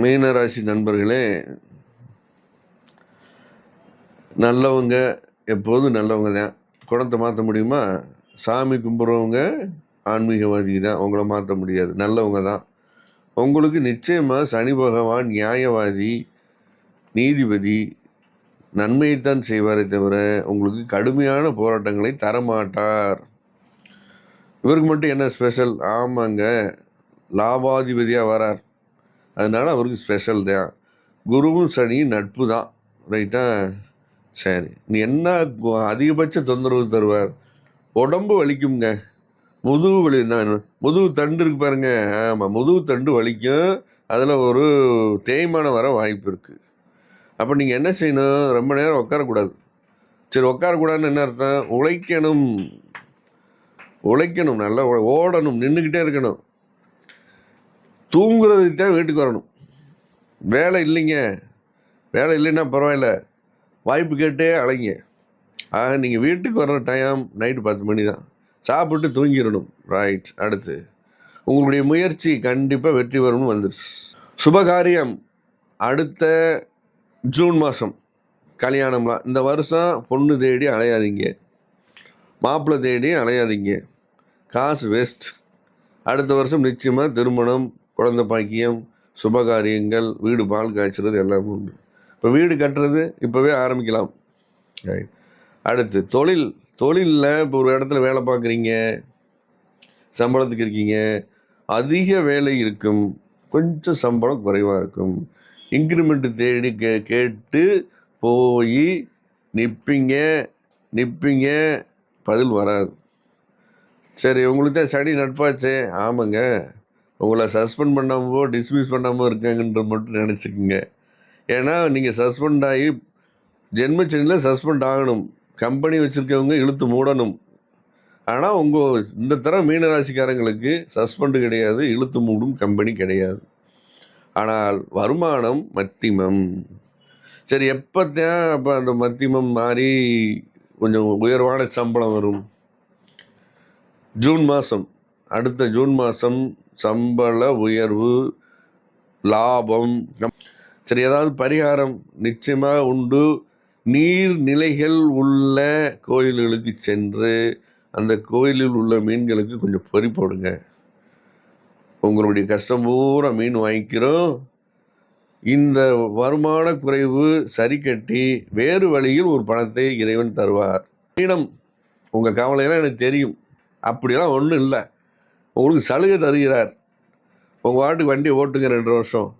மீனராசி நண்பர்களே நல்லவங்க எப்போதும் நல்லவங்க தான் குணத்தை மாற்ற முடியுமா? சாமி கும்பிட்றவங்க ஆன்மீகவாதி தான். உங்களை மாற்ற முடியாது. நல்லவங்க தான். உங்களுக்கு நிச்சயமாக சனி பகவான் நியாயவாதி நீதிபதி நன்மையைத்தான் செய்வாரே தவிர உங்களுக்கு கடுமையான போராட்டங்களை தரமாட்டார். இவருக்கு மட்டும் என்ன ஸ்பெஷல் ஆமாங்க. லாபாதிபதியாக வரார். அதனால் அவருக்கு ஸ்பெஷல் தான். குருவும் சனியும் நட்பு தான். ரைட்டா சரி. நீ என்ன கு- அதிகபட்ச தொந்தரவு தருவார்? உடம்பு வலிக்குங்க முதுகு வலி தான். முதுகு தண்டு இருக்கு பாருங்க. ஆமாம் முதுகு தண்டு வலிக்கும். அதில் ஒரு தேய்மானம் வர வாய்ப்பு இருக்குது அப்போ நீங்கள் என்ன செய்யணும்? ரொம்ப நேரம் உட்காரக்கூடாது. சரி உட்காரக்கூடாதுன்னு என்ன அர்த்தம்? உழைக்கணும். உழைக்கணும். நல்லா ஓடணும். நின்றுக்கிட்டே இருக்கணும். தூங்குறதுக்கு தான் வீட்டுக்கு வரணும். வேலை இல்லைங்க. வேலை இல்லைன்னா பரவாயில்ல. வாய்ப்பு கேட்டே அலைங்க. ஆக நீங்கள் வீட்டுக்கு வர்ற டைம் நைட்டு பத்து மணி தான் சாப்பிட்டு தூங்கிடணும். ரைட் அடுத்து. உங்களுடைய முயற்சி கண்டிப்பாக வெற்றி வரும்னு வந்துடுச்சு சுபகாரியம். அடுத்த ஜூன் மாதம் கல்யாணம்லாம் இந்த வருஷம் பொண்ணு தேடி அலையாதீங்க. மாப்பிள்ளை தேடி அலையாதீங்க. காசு வேஸ்ட் அடுத்த வருஷம் நிச்சயமாக திருமணம் குழந்தை பாக்கியம் சுபகாரியங்கள் வீடு பால் காய்ச்சறது எல்லாம் உண்டு. இப்போ வீடு கட்டுறது இப்போவே ஆரம்பிக்கலாம். ரைட் அடுத்து தொழில். தொழிலில் இப்போ ஒரு இடத்துல வேலை பார்க்குறீங்க சம்பளத்துக்கு இருக்கீங்க அதிக வேலை இருக்கும் கொஞ்சம் சம்பளம் குறைவாக இருக்கும். இன்க்ரிமெண்ட்டு தேடி கே கேட்டு போய் நிற்பீங்க நிற்பீங்க பதில் வராது. சரி உங்களுக்கு தான் சடி நட்பாச்சே ஆமாங்க. உங்களை சஸ்பெண்ட் பண்ணாமோ டிஸ்மிஸ் பண்ணாமல் இருக்காங்கன்ற மட்டும் நினச்சிக்கோங்க. ஏன்னா நீங்கள் சஸ்பெண்ட் ஆகி ஜென்மச்சனியில் சஸ்பெண்ட் ஆகணும். கம்பெனி வச்சுருக்கவங்க இழுத்து மூடணும். ஆனால் உங்கள் இந்த தரம் மீனராசிக்காரங்களுக்கு சஸ்பெண்டு கிடையாது இழுத்து மூடும் கம்பெனி கிடையாது. ஆனால் வருமானம் மத்திமம். சரி எப்போத்தான் அப்போ அந்த மத்திமம் மாறி கொஞ்சம் உயர்வான சம்பளம் வரும்? ஜூன் மாதம் அடுத்த ஜூன் மாதம் சம்பள உயர்வு லாபம் சரி ஏதாவது பரிகாரம் நிச்சயமாக உண்டு. நீர்நிலைகள் உள்ள கோயில்களுக்கு சென்று அந்த கோயிலில் உள்ள மீன்களுக்கு கொஞ்சம் பொறி போடுங்க. உங்களுடைய கஷ்டம் பூரா மீன் வாங்கிக்கிறோம். இந்த வருமான குறைவு சரி கட்டி வேறு வழியில் ஒரு பணத்தை இறைவன் தருவார். மீனம் உங்கள் கவலையெல்லாம் எனக்கு தெரியும். அப்படியெல்லாம் ஒன்றும் இல்லை. உங்களுக்கு சலுகை தருகிறார். உங்கள் வாட்டுக்கு வண்டி ஓட்டுங்க ரெண்டு வருஷம்.